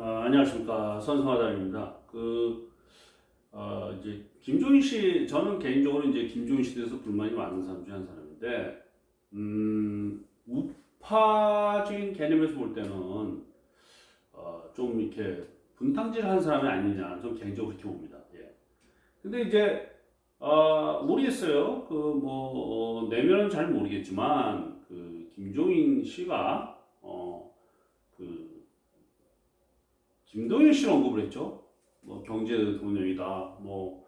아, 안녕하십니까 선성화단입니다. 그 어, 이제 김종인 씨 저는 개인적으로 이제 김종인 씨에 대해서 불만이 많은 사람 중에 한 사람인데 음, 우파적인 개념에서 볼 때는 어, 좀 이렇게 분탕질한 사람이 아니냐 좀 개인적으로 그렇게 봅니다. 예. 근데 이제 어, 모르겠어요. 그뭐 내면은 잘 모르겠지만 그 김종인 씨가 어, 그 김동연 씨를 언급을 했죠. 뭐 경제 동력이다. 뭐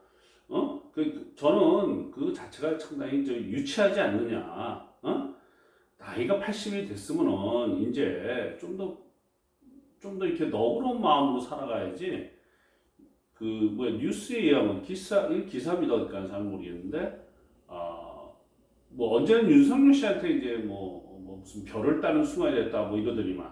어? 그 저는 그 자체가 상당히 저 유치하지 않느냐. 어? 나이가 80이 됐으면은 이제 좀 더 좀 더 이렇게 너그러운 마음으로 살아가야지. 그 뭐야 뉴스에 의하면 기사 이 기사 믿어니까 잘 모르겠는데 아뭐 언제는 윤석열 씨한테 이제 뭐, 뭐 무슨 별을 따는 순간이 됐다 뭐 이러더니만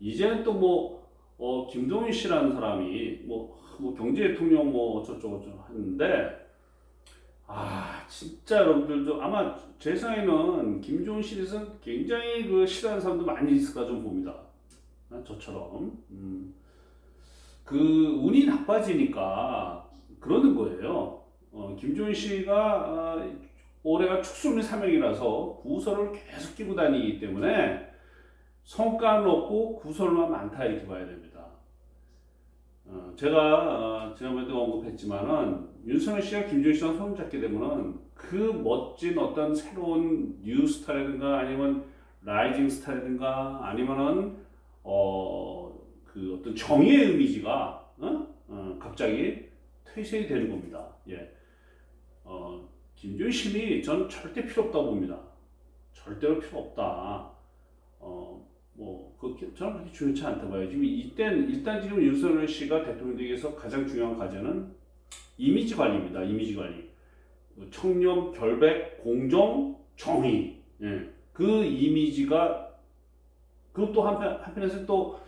이제는 또뭐 어, 김동인 씨라는 사람이 뭐, 뭐 경제 대통령 뭐 어쩌고저쩌고 하는데 아 진짜 여러분들도 아마 제 생각에는 김종인 대해서 굉장히 그 싫어하는 사람도 많이 있을까 좀 봅니다. 아, 저처럼 음, 그 운이 나빠지니까 그러는 거예요. 어, 김종인 씨가 아, 올해가 축소미 사명이라서 구설을 계속 끼고 다니기 때문에 성과는 없고 구설만 많다 이렇게 봐야 됩니다. 어, 제가 어, 지난번에도 언급했지만은 윤석열 씨가 김종인 씨랑 손을 잡게 되면은 그 멋진 어떤 새로운 뉴 스타라든가 아니면 라이징 스타라든가 아니면은 어 그 어떤 정의의 이미지가 어? 어, 갑자기 퇴색이 되는 겁니다. 예. 어, 씨이 저는 절대 필요 없다고 봅니다. 절대로 필요 없다. 어, 뭐, 그, 저는 그렇게 중요치 않다 봐요. 지금 이땐, 일단 지금 윤석열 씨가 대통령 위해서 가장 중요한 과제는 이미지 관리입니다. 이미지 관리. 청렴, 결백, 공정, 정의. 예. 그 이미지가, 그것도 한편, 한편에서 또,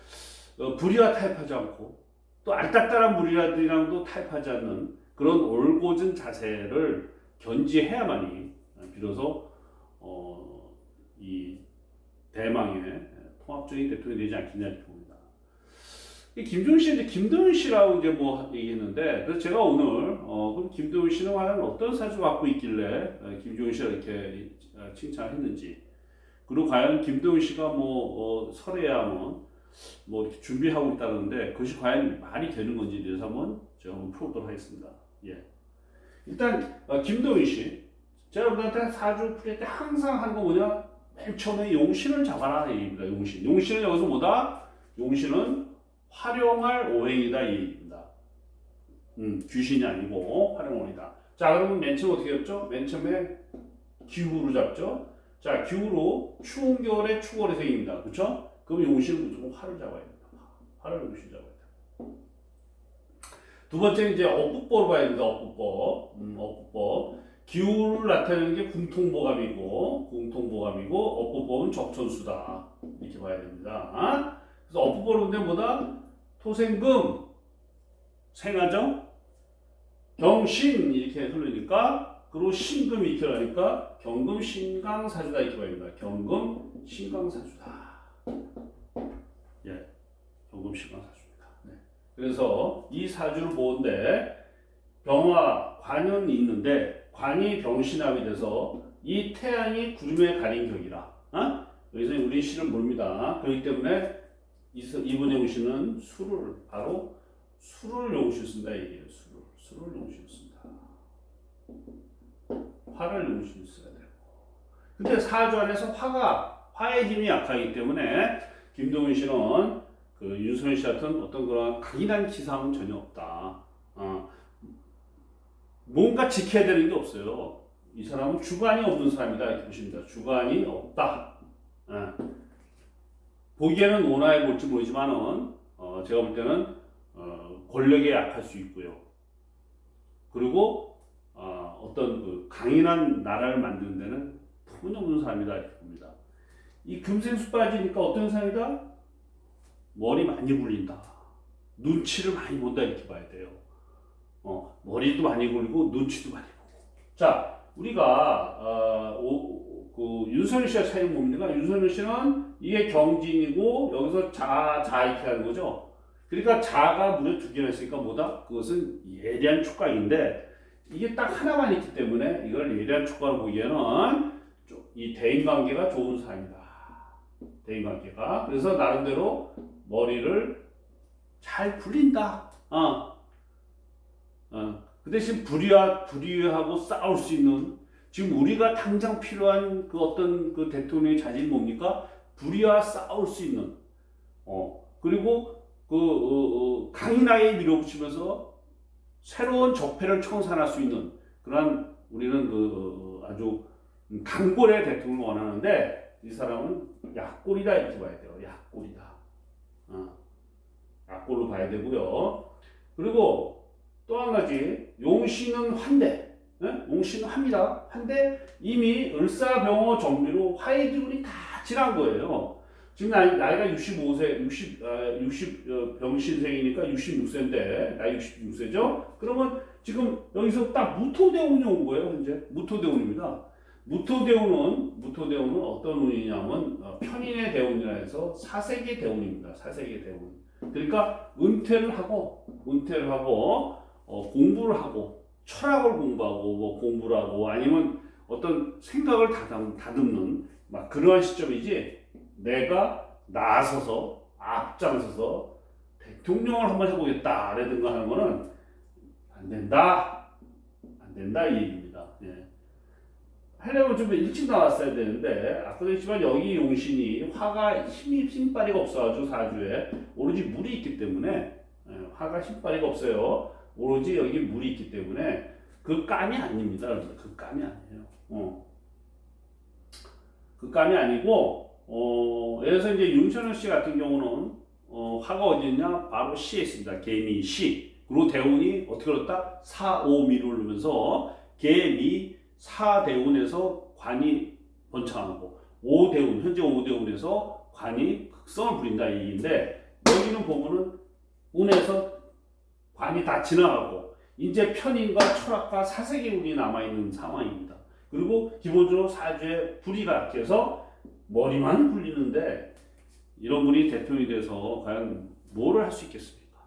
어, 불의와 타협하지 않고, 또 알딱달한 무리라들이랑도 타협하지 않는 그런 올곧은 자세를 견지해야만이, 비로소, 어, 이 대망의 통합적인 대통령이 되지 않겠냐 이렇게 봅니다. 이 김종인 씨 이제 김도윤 씨라고 이제 뭐 얘기했는데 그래서 제가 오늘 어 그럼 김도윤 씨는 과연 어떤 사주를 갖고 있길래 어, 김종인 씨가 이렇게 어, 칭찬했는지 그리고 과연 김도윤 씨가 뭐 어, 설에야면 뭐 이렇게 준비하고 있다는데 그것이 과연 말이 되는 건지에 대해서 한번 제가 한번 풀어보도록 하겠습니다. 예. 일단 어, 김도윤 씨 제가 여러분한테 사주 풀릴 때 항상 하는 거 뭐냐 맨 처음에 용신을 잡아라 이 얘기입니다. 용신. 용신은 여기서 뭐다? 용신은 활용할 오행이다 이 얘기입니다. 음, 귀신이 아니고 활용오행이다. 자 그러면 맨 처음 어떻게 잡죠? 맨 처음에 기후로 잡죠. 자 기후로 추운 겨울에 추월의 생입니다. 그렇죠? 그럼 용신은 무조건 활을 잡아야 됩니다. 활을 용신 잡아야 돼요. 두 번째는 이제 어법법을 봐야 됩니다. 어법법. 음, 어법법. 기후를 나타내는 게 궁통보감이고 궁통보감이고 업보법은 적천수다 이렇게 봐야 됩니다. 그래서 업보법은 근데 뭐다? 토생금 생하정 경신 이렇게 흐르니까 그리고 신금 이렇게 가니까 경금 신강사주다 이렇게 봐야 됩니다. 경금 신강사주다. 예, 경금 신강사주입니다. 네. 그래서 이 사주를 보는데 병화 관은 있는데 관이 병신합이 돼서 이 태양이 구름에 가린 격이라. 어? 여기서 우리 신을 모릅니다. 그렇기 때문에 이분의 용신은 술을 바로 술을 용신 쓴다 얘기예요. 술을 술을 용신 쓴다. 화를 용신 써야 되고. 근데 사주 안에서 화가 화의 힘이 약하기 때문에 김동윤 씨는 그 윤석열 씨 같은 어떤 그런 강인한 기상은 전혀 없다. 어. 뭔가 지켜야 되는 게 없어요. 이 사람은 주관이 없는 사람이다 이렇게 보십니다. 주관이 없다. 예. 보기에는 온화해 볼지 모르지만은 어, 제가 볼 때는 어, 권력에 약할 수 있고요. 그리고 어, 떤 그 강인한 나라를 만드는 데는 터무니없는 사람이다 이렇게 봅니다. 이 금생수 빠지니까 어떤 사람이다? 머리 많이 굴린다. 눈치를 많이 본다 이렇게 봐야 돼요. 어, 머리도 많이 굴리고 눈치도 많이 보고. 자, 우리가 어, 오, 그 윤석열 씨가 차이 뭡니까? 윤석열 씨는 이게 경진이고 여기서 자, 자 이렇게 하는 거죠. 그러니까 자가 무려 두 개나 있으니까 뭐다? 그것은 예리한 촉각인데 이게 딱 하나만 있기 때문에 이걸 예리한 촉각으로 보기에는 좀이 대인관계가 좋은 사람이다. 대인관계가 그래서 나름대로 머리를 잘 굴린다. 어. 어. 그 대신 불의와 불의하고 싸울 수 있는 지금 우리가 당장 필요한 그 어떤 그 대통령의 자질이 뭡니까? 불의와 싸울 수 있는 어 그리고 그 어, 어, 강인하게 밀어붙이면서 새로운 적폐를 청산할 수 있는 그러한 우리는 그 어, 아주 강골의 대통령을 원하는데 이 사람은 약골이다 이렇게 봐야 돼요. 약골이다. 어. 약골로 봐야 되고요. 그리고 또 한 가지 용신은 환대. 예? 용신은 합니다. 한데 이미 을사병어 정리로 화해 기운이 다 지난 거예요. 지금 나이, 나이가 65세, 60, 아, 60 어, 병신생이니까 66세인데 나이 66세죠? 그러면 지금 여기서 딱 무토대운이 온 거예요, 현재 무토대운입니다. 무토대운은 무토대운은 어떤 운이냐면 어, 편인의 대운이라 해서 사색의 대운입니다. 사색의 대운. 그러니까 은퇴를 하고 은퇴를 하고 어, 공부를 하고 철학을 공부하고 뭐 공부를 하고 아니면 어떤 생각을 다듬, 다듬는 막 그러한 시점이지 내가 나서서 앞장서서 대통령을 한번 해보겠다라든가 하는 거는 안 된다 안 된다 이 얘기입니다. 예. 하려면 좀 일찍 나왔어야 되는데 아까도 했지만 여기 용신이 화가 힘이 힘빨이가 없어가지고 사주에 오로지 물이 있기 때문에 예, 화가 힘빨이가 없어요. 오로지 여기 물이 있기 때문에 그 깜이 아닙니다. 그 깜이 아니에요. 어. 그 깜이 아니고 어, 예를 들어서 이제 윤천호 씨 같은 경우는 어, 화가 어디 있냐? 바로 시에 있습니다. 개미 시. 그리고 대운이 어떻게 그렇다? 사 오 미를 누르면서 개미 사 대운에서 관이 번창하고 오 대운 현재 오 대운에서 관이 극성을 부린다 이 얘기인데 여기는 보면은 운에서 관이 다 지나가고 이제 편인과 철학과 사색의 운이 남아 있는 상황입니다. 그리고 기본적으로 사주에 불이 약해서 머리만 굴리는데 이런 분이 대통령이 돼서 과연 뭐를 할 수 있겠습니까?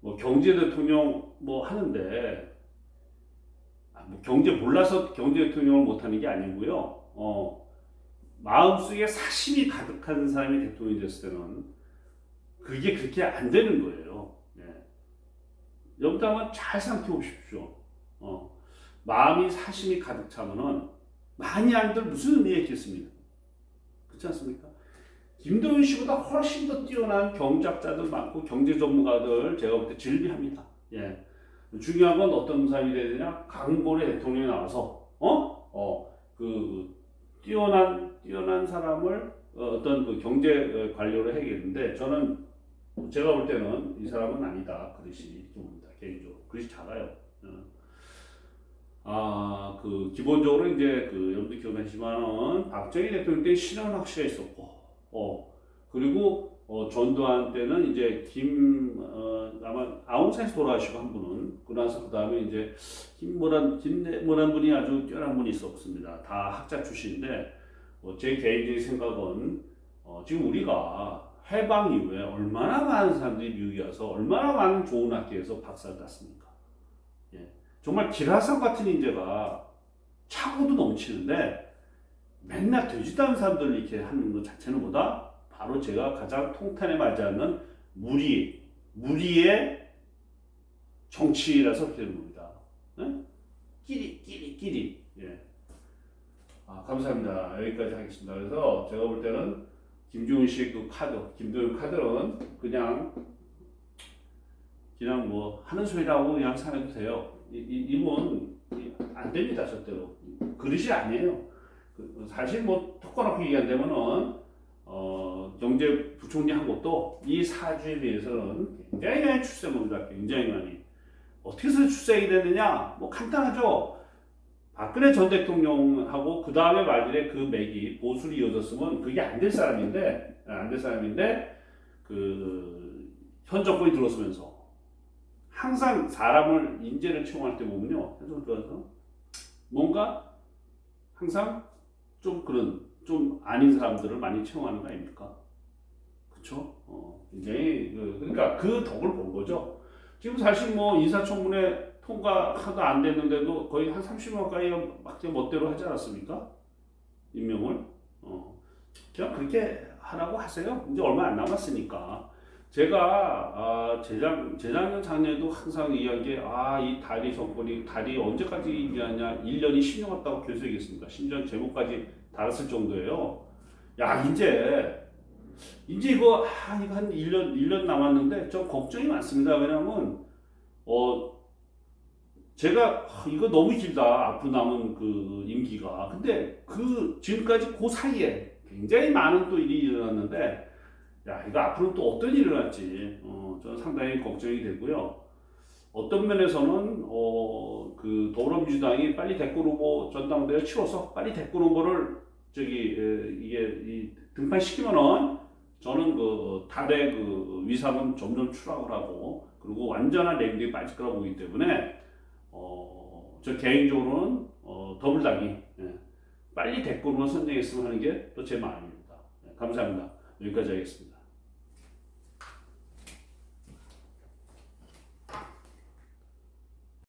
뭐 경제 대통령 뭐 하는데 아, 뭐 경제 몰라서 경제 대통령을 못 하는 게 아니고요. 어, 마음속에 사심이 가득한 사람이 대통령이 됐을 때는 그게 그렇게 안 되는 거예요. 한번 잘 보십시오. 어, 마음이 사심이 가득 차면은 많이 안들 무슨 의미가 있겠습니까? 그렇지 않습니까? 김도윤 씨보다 훨씬 더 뛰어난 경작자들 많고 경제 전문가들 제가 볼때 즐비합니다. 예. 중요한 건 어떤 사람이 돼야 되냐? 강골의 대통령이 나와서 어? 어, 그 뛰어난 뛰어난 사람을 어, 어떤 그 경제 관료를 해야겠는데 저는 제가 볼 때는 이 사람은 아니다 그릇이 봅니다 개인적으로 그릇이 작아요. 어. 아, 그 기본적으로 이제 그 여러분들 기억하시지만은 박정희 대통령 때 신원 확실히 있었고, 어 그리고 어, 전두환 때는 이제 김 어, 아마 아웅산에서 돌아가시고 한 분은 그나서 그 다음에 이제 김모란 김모란 분이 아주 뛰어난 분이 있었습니다. 다 학자 출신인데 어, 제 개인적인 생각은 어, 지금 우리가 해방 이후에 얼마나 많은 사람들이 미국에 와서 얼마나 많은 좋은 학교에서 박사를 땄습니까? 예. 정말 기라성 같은 인재가 차고도 넘치는데 맨날 되지도 않은 사람들을 이렇게 하는 것 자체는 뭐다? 바로 제가 가장 통탄에 맞지 않는 무리, 무리의 정치라서 되는 겁니다. 네? 끼리, 끼리, 끼리. 예. 아, 감사합니다. 여기까지 하겠습니다. 그래서 제가 볼 때는 씨의 그 카드, 김도윤 카드는 그냥 그냥 뭐 하는 소리라고 그냥 사면 돼요. 이, 이, 이분 안 됩니다 절대로 그릇이 아니에요. 그, 사실 뭐 턱걸놓고 얘기한다면은 어, 경제 부총리 한 것도 이 사주에 대해서는 굉장히 많이 출세입니다. 굉장히 많이 어떻게 해서 출세하게 되느냐? 뭐 간단하죠. 박근혜 전 대통령하고 그 다음에 말일에 그 맥이 보수로 이어졌으면 그게 안 될 사람인데 안 될 사람인데 그 현 정권이 들어서면서 항상 사람을 인재를 채용할 때 보면요. 현정 들어서 뭔가 항상 좀 그런 좀 아닌 사람들을 많이 채용하는 거 아닙니까? 그렇죠. 어, 굉장히 그, 그러니까 그 덕을 본 거죠. 지금 사실 뭐 인사청문회 통과가 안 됐는데도 거의 한 30만 가까이 막제 멋대로 하지 않았습니까? 임명을. 어. 그냥 그렇게 하라고 하세요. 이제 얼마 안 남았으니까. 제가 아, 재작 재작년 작년에도 항상 이야기한 게아이 다리 정권이 다리 언제까지 유지하냐 1년이 10년 같다고 계속 얘기했습니다. 심지어 제목까지 달았을 정도예요. 야 이제 이제 이거 아 이거 한 1년 1년 남았는데 좀 걱정이 많습니다. 왜냐면 어 제가 아, 이거 너무 길다 앞으로 남은 그 임기가 근데 그 지금까지 그 사이에 굉장히 많은 또 일이 일어났는데 야 이거 앞으로 또 어떤 일이 일어날지 어 저는 상당히 걱정이 되고요. 어떤 면에서는 어 그 더불어민주당이 빨리 대권 후보 전당대회를 치러서 빨리 대권 후보를 저기 에, 이게 이 등판시키면은 저는 그 달의 그 위상은 점점 추락을 하고 그리고 완전한 랭딩이 빠질 거라고 보기 때문에 어, 저 개인적으로는 어, 더블당이 예, 빨리 대권으로 선정했으면 하는 게 또 제 마음입니다. 예, 감사합니다. 여기까지 하겠습니다.